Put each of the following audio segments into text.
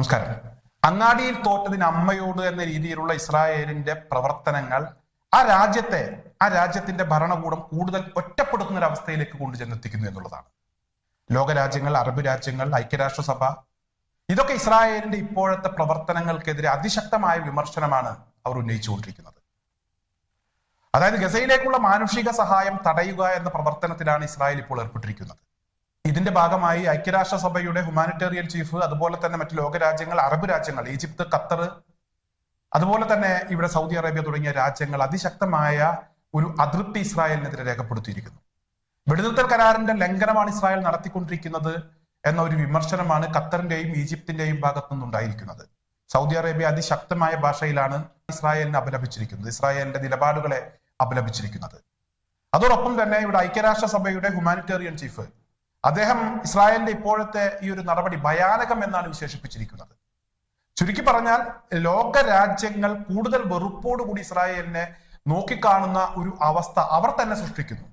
നമസ്കാരം. അങ്ങാടിയിൽ തോറ്റതിന് അമ്മയോട് എന്ന രീതിയിലുള്ള ഇസ്രായേലിന്റെ പ്രവർത്തനങ്ങൾ ആ രാജ്യത്തെ ആ രാജ്യത്തിന്റെ ഭരണകൂടം കൂടുതൽ ഒറ്റപ്പെടുത്തുന്ന ഒരു അവസ്ഥയിലേക്ക് കൊണ്ടുചെന്നെത്തിക്കുന്നു എന്നുള്ളതാണ്. ലോകരാജ്യങ്ങൾ അറബ് രാജ്യങ്ങൾ ഐക്യരാഷ്ട്രസഭ ഇതൊക്കെ ഇസ്രായേലിന്റെ ഇപ്പോഴത്തെ പ്രവർത്തനങ്ങൾക്കെതിരെ അതിശക്തമായ വിമർശനമാണ് അവർ ഉന്നയിച്ചുകൊണ്ടിരിക്കുന്നത്. അതായത് ഗസയിലേക്കുള്ള മാനുഷിക സഹായം തടയുക എന്ന പ്രവർത്തനത്തിലാണ് ഇസ്രായേൽ ഇപ്പോൾ ഏർപ്പെട്ടിരിക്കുന്നത്. ഇതിന്റെ ഭാഗമായി ഐക്യരാഷ്ട്രസഭയുടെ ഹ്യൂമാനിറ്റേറിയൻ ചീഫ് അതുപോലെ തന്നെ മറ്റ് ലോകരാജ്യങ്ങൾ അറബ് രാജ്യങ്ങൾ ഈജിപ്ത് ഖത്തർ അതുപോലെ തന്നെ ഇവിടെ സൗദി അറേബ്യ തുടങ്ങിയ രാജ്യങ്ങൾ അതിശക്തമായ ഒരു അതൃപ്തി ഇസ്രായേലിനെതിരെ രേഖപ്പെടുത്തിയിരിക്കുന്നു. വെടിനിർത്തൽ കരാറിന്റെ ലംഘനമാണ് ഇസ്രായേൽ നടത്തിക്കൊണ്ടിരിക്കുന്നത് എന്ന ഒരു വിമർശനമാണ് ഖത്തറിന്റെയും ഈജിപ്തിന്റെയും ഭാഗത്തു നിന്നുണ്ടായിരിക്കുന്നത്. സൗദി അറേബ്യ അതിശക്തമായ ഭാഷയിലാണ് ഇസ്രായേലിനെ അപലപിച്ചിരിക്കുന്നത് ഇസ്രായേലിന്റെ നിലപാടുകളെ അപലപിച്ചിരിക്കുന്നത്. അതോടൊപ്പം തന്നെ ഇവിടെ ഐക്യരാഷ്ട്രസഭയുടെ ഹ്യൂമാനിറ്റേറിയൻ ചീഫ് അദ്ദേഹം ഇസ്രായേലിന്റെ ഇപ്പോഴത്തെ ഈ ഒരു നടപടി ഭയാനകം എന്നാണ് വിശേഷിപ്പിച്ചിരിക്കുന്നത്. ചുരുക്കി പറഞ്ഞാൽ ലോക രാജ്യങ്ങൾ കൂടുതൽ വെറുപ്പോടുകൂടി ഇസ്രായേലിനെ നോക്കിക്കാണുന്ന ഒരു അവസ്ഥ അവർ തന്നെ സൃഷ്ടിക്കുന്നു.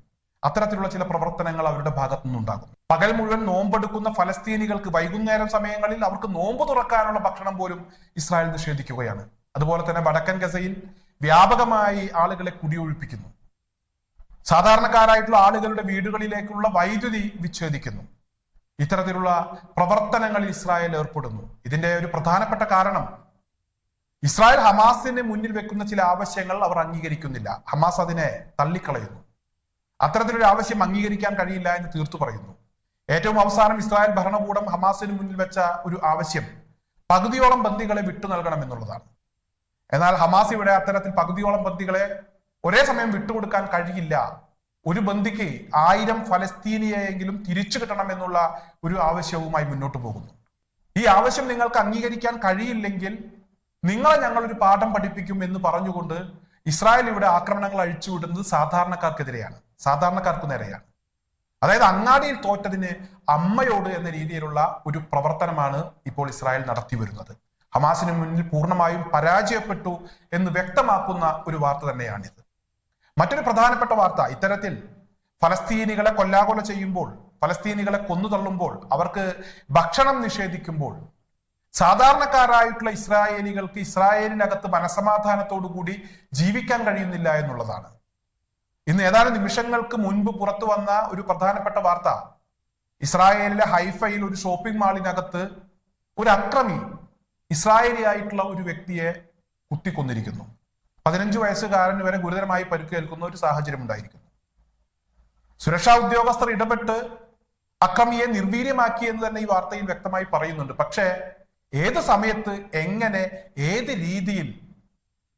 അത്തരത്തിലുള്ള ചില പ്രവർത്തനങ്ങൾ അവരുടെ ഭാഗത്തു നിന്നുണ്ടാകും പകൽ മുഴുവൻ നോമ്പെടുക്കുന്ന ഫലസ്തീനികൾക്ക് വൈകുന്നേരം സമയങ്ങളിൽ അവർക്ക് നോമ്പ് തുറക്കാനുള്ള ഭക്ഷണം പോലും ഇസ്രായേൽ നിഷേധിക്കുകയാണ്. അതുപോലെ തന്നെ വടക്കൻ ഗസയിൽ വ്യാപകമായി ആളുകളെ കുടിയൊഴിപ്പിക്കുന്നു. സാധാരണക്കാരായിട്ടുള്ള ആളുകളുടെ വീടുകളിലേക്കുള്ള വൈദ്യുതി വിച്ഛേദിക്കുന്നു. ഇത്തരത്തിലുള്ള പ്രവർത്തനങ്ങളിൽ ഇസ്രായേൽ ഏർപ്പെടുന്നു. ഇതിന്റെ ഒരു പ്രധാനപ്പെട്ട കാരണം ഇസ്രായേൽ ഹമാസിന് മുന്നിൽ വെക്കുന്ന ചില ആവശ്യങ്ങൾ അവർ അംഗീകരിക്കുന്നില്ല. ഹമാസ് അതിനെ തള്ളിക്കളയുന്നു. അത്തരത്തിലൊരു ആവശ്യം അംഗീകരിക്കാൻ കഴിയില്ല എന്ന് തീർത്തു പറയുന്നു. ഏറ്റവും അവസാനം ഇസ്രായേൽ ഭരണകൂടം ഹമാസിന് മുന്നിൽ വെച്ച ഒരു ആവശ്യം പകുതിയോളം ബന്ദികളെ വിട്ടു നൽകണം എന്നുള്ളതാണ്. എന്നാൽ ഹമാസ് ഇവിടെ അത്തരത്തിൽ പകുതിയോളം ബന്ദികളെ ഒരേ സമയം വിട്ടുകൊടുക്കാൻ കഴിയില്ല. ഒരു ബന്ദിക്ക് ആയിരം ഫലസ്തീനിയെങ്കിലും തിരിച്ചു കിട്ടണം എന്നുള്ള ഒരു ആവശ്യവുമായി മുന്നോട്ട് പോകുന്നു. ഈ ആവശ്യം നിങ്ങൾക്ക് അംഗീകരിക്കാൻ കഴിയില്ലെങ്കിൽ നിങ്ങളെ ഞങ്ങളൊരു പാഠം പഠിപ്പിക്കും എന്ന് പറഞ്ഞുകൊണ്ട് ഇസ്രായേൽ ഇവിടെ ആക്രമണങ്ങൾ അഴിച്ചുവിടുന്നത് സാധാരണക്കാർക്കെതിരെയാണ്. സാധാരണക്കാർക്ക് നേരെയാണ്. അതായത് അങ്ങാടിയിൽ തോറ്റതിന് അമ്മയോട് എന്ന രീതിയിലുള്ള ഒരു പ്രവർത്തനമാണ് ഇപ്പോൾ ഇസ്രായേൽ നടത്തി വരുന്നത്. ഹമാസിന് മുന്നിൽ പൂർണമായും പരാജയപ്പെട്ടു എന്ന് വ്യക്തമാക്കുന്ന ഒരു വാർത്ത തന്നെയാണിത്. മറ്റൊരു പ്രധാനപ്പെട്ട വാർത്ത ഇത്തരത്തിൽ ഫലസ്തീനികളെ കൊല്ലാകൊല ചെയ്യുമ്പോൾ ഫലസ്തീനികളെ കൊന്നുതള്ളുമ്പോൾ അവർക്ക് ഭക്ഷണം നിഷേധിക്കുമ്പോൾ സാധാരണക്കാരായിട്ടുള്ള ഇസ്രായേലികൾക്ക് ഇസ്രായേലിനകത്ത് മനസമാധാനത്തോടു കൂടി ജീവിക്കാൻ കഴിയുന്നില്ല എന്നുള്ളതാണ്. ഇന്ന് ഏതാനും നിമിഷങ്ങൾക്ക് മുൻപ് പുറത്തു വന്ന ഒരു പ്രധാനപ്പെട്ട വാർത്ത ഇസ്രായേലിലെ ഹൈഫയിൽ ഒരു ഷോപ്പിംഗ് മാളിനകത്ത് ഒരു അക്രമി ഇസ്രായേലി ആയിട്ടുള്ള ഒരു വ്യക്തിയെ കുത്തിക്കൊന്നിരിക്കുന്നു. പതിനഞ്ചു വയസ്സുകാരന് വരെ ഗുരുതരമായി പരിക്കേൽക്കുന്ന ഒരു സാഹചര്യം ഉണ്ടായിരിക്കുന്നു. സുരക്ഷാ ഉദ്യോഗസ്ഥർ ഇടപെട്ട് അക്രമിയെ നിർവീര്യമാക്കി എന്ന് തന്നെ ഈ വാർത്തയിൽ വ്യക്തമായി പറയുന്നുണ്ട്. പക്ഷേ ഏത് സമയത്ത് എങ്ങനെ ഏത് രീതിയിൽ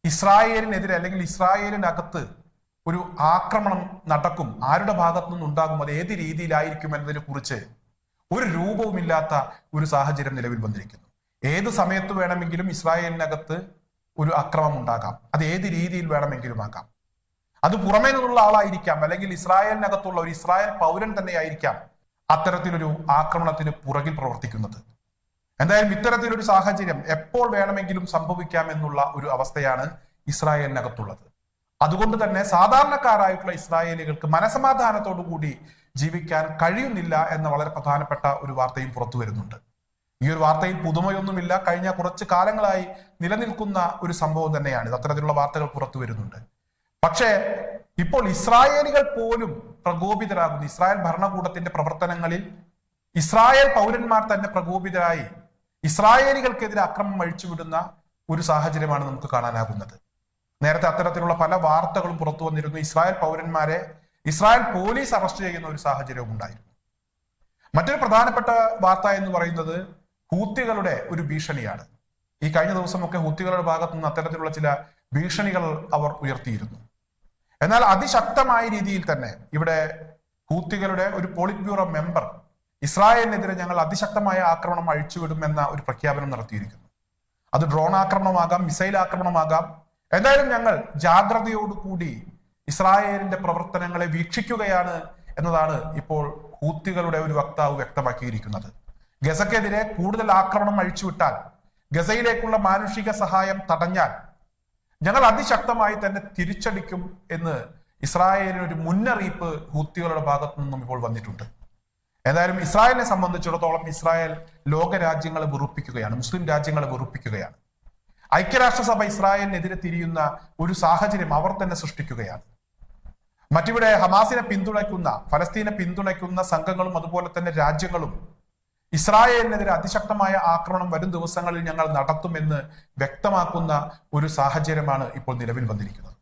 ഇസ്രായേലിനെതിരെ അല്ലെങ്കിൽ ഇസ്രായേലിനകത്ത് ഒരു ആക്രമണം നടക്കും ആരുടെ ഭാഗത്തു നിന്നുണ്ടാകും അത് ഏത് രീതിയിലായിരിക്കും എന്നതിനെ കുറിച്ച് ഒരു രൂപവുമില്ലാത്ത ഒരു സാഹചര്യം നിലവിൽ വന്നിരിക്കുന്നു. ഏത് സമയത്ത് വേണമെങ്കിലും ഇസ്രായേലിനകത്ത് ഒരു അക്രമം ഉണ്ടാകാം. അത് ഏത് രീതിയിൽ വേണമെങ്കിലും ആകാം. അത് പുറമേ നിന്നുള്ള ആളായിരിക്കാം. അല്ലെങ്കിൽ ഇസ്രായേലിനകത്തുള്ള ഒരു ഇസ്രായേൽ പൗരൻ തന്നെ തന്നെയായിരിക്കാം അത്തരത്തിലൊരു ആക്രമണത്തിന് പുറകിൽ പ്രവർത്തിക്കുന്നത്. എന്തായാലും ഇത്തരത്തിലൊരു സാഹചര്യം എപ്പോൾ വേണമെങ്കിലും സംഭവിക്കാം എന്നുള്ള ഒരു അവസ്ഥയാണ് ഇസ്രായേലിനകത്തുള്ളത്. അതുകൊണ്ട് തന്നെ സാധാരണക്കാരായിട്ടുള്ള ഇസ്രായേലികൾക്ക് മനസമാധാനത്തോടു കൂടി ജീവിക്കാൻ കഴിയുന്നില്ല എന്ന വളരെ പ്രധാനപ്പെട്ട ഒരു വാർത്തയും പുറത്തു വരുന്നുണ്ട്. ഈ ഒരു വാർത്തയിൽ പുതുമയൊന്നുമില്ല. കഴിഞ്ഞ കുറച്ച് കാലങ്ങളായി നിലനിൽക്കുന്ന ഒരു സംഭവം തന്നെയാണ്. അത്തരത്തിലുള്ള വാർത്തകൾ പുറത്തു വരുന്നുണ്ട്. പക്ഷേ ഇപ്പോൾ ഇസ്രായേലികൾ പോലും പ്രകോപിതരാകുന്നു. ഇസ്രായേൽ ഭരണകൂടത്തിന്റെ പ്രവർത്തനങ്ങളിൽ ഇസ്രായേൽ പൗരന്മാർ തന്നെ പ്രകോപിതരായി ഇസ്രായേലികൾക്കെതിരെ അക്രമം അഴിച്ചുവിടുന്ന ഒരു സാഹചര്യമാണ് നമുക്ക് കാണാനാകുന്നത്. നേരത്തെ അത്തരത്തിലുള്ള പല വാർത്തകളും പുറത്തു വന്നിരുന്നു. ഇസ്രായേൽ പൗരന്മാരെ ഇസ്രായേൽ പോലീസ് അറസ്റ്റ് ചെയ്യുന്ന ഒരു സാഹചര്യവും ഉണ്ടായിരുന്നു. മറ്റൊരു പ്രധാനപ്പെട്ട വാർത്ത എന്ന് പറയുന്നത് ഹൂത്തികളുടെ ഒരു ഭീഷണിയാണ്. ഈ കഴിഞ്ഞ ദിവസമൊക്കെ ഹൂത്തികളുടെ ഭാഗത്തു നിന്ന് അത്തരത്തിലുള്ള ചില ഭീഷണികൾ അവർ ഉയർത്തിയിരുന്നു. എന്നാൽ അതിശക്തമായ രീതിയിൽ തന്നെ ഇവിടെ ഹൂത്തികളുടെ ഒരു പോളിറ്റ് ബ്യൂറോ മെമ്പർ ഇസ്രായേലിനെതിരെ ഞങ്ങൾ അതിശക്തമായ ആക്രമണം അഴിച്ചുവിടുമെന്ന ഒരു പ്രഖ്യാപനം നടത്തിയിരിക്കുന്നു. അത് ഡ്രോൺ ആക്രമണമാകാം മിസൈൽ ആക്രമണമാകാം. എന്തായാലും ഞങ്ങൾ ജാഗ്രതയോടുകൂടി ഇസ്രായേലിന്റെ പ്രവർത്തനങ്ങളെ വീക്ഷിക്കുകയാണ് എന്നതാണ് ഇപ്പോൾ ഹൂത്തികളുടെ ഒരു വക്താവ് വ്യക്തമാക്കിയിരിക്കുന്നത്. ഗസക്കെതിരെ കൂടുതൽ ആക്രമണം അഴിച്ചുവിട്ടാൽ ഗസയിലേക്കുള്ള മാനുഷിക സഹായം തടഞ്ഞാൽ ഞങ്ങൾ അതിശക്തമായി തന്നെ തിരിച്ചടിക്കും എന്ന് ഇസ്രായേലിന് ഒരു മുന്നറിയിപ്പ് ഹൂത്തികളുടെ ഭാഗത്തു നിന്നും ഇപ്പോൾ വന്നിട്ടുണ്ട്. ഏതായാലും ഇസ്രായേലിനെ സംബന്ധിച്ചിടത്തോളം ഇസ്രായേൽ ലോക രാജ്യങ്ങളെ വെറുപ്പിക്കുകയാണ് മുസ്ലിം രാജ്യങ്ങളെ വെറുപ്പിക്കുകയാണ്. ഐക്യരാഷ്ട്രസഭ ഇസ്രായേലിനെതിരെ തിരിയുന്ന ഒരു സാഹചര്യം അവർ തന്നെ സൃഷ്ടിക്കുകയാണ്. മറ്റിവിടെ ഹമാസിനെ പിന്തുണയ്ക്കുന്ന ഫലസ്തീനെ പിന്തുണയ്ക്കുന്ന സംഘങ്ങളും അതുപോലെ തന്നെ രാജ്യങ്ങളും ഇസ്രായേലിനെതിരെ അതിശക്തമായ ആക്രമണം വരും ദിവസങ്ങളിൽ ഞങ്ങൾ നടത്തുമെന്ന് വ്യക്തമാക്കുന്ന ഒരു സാഹചര്യമാണ് ഇപ്പോൾ നിലവിൽ വന്നിരിക്കുന്നത്.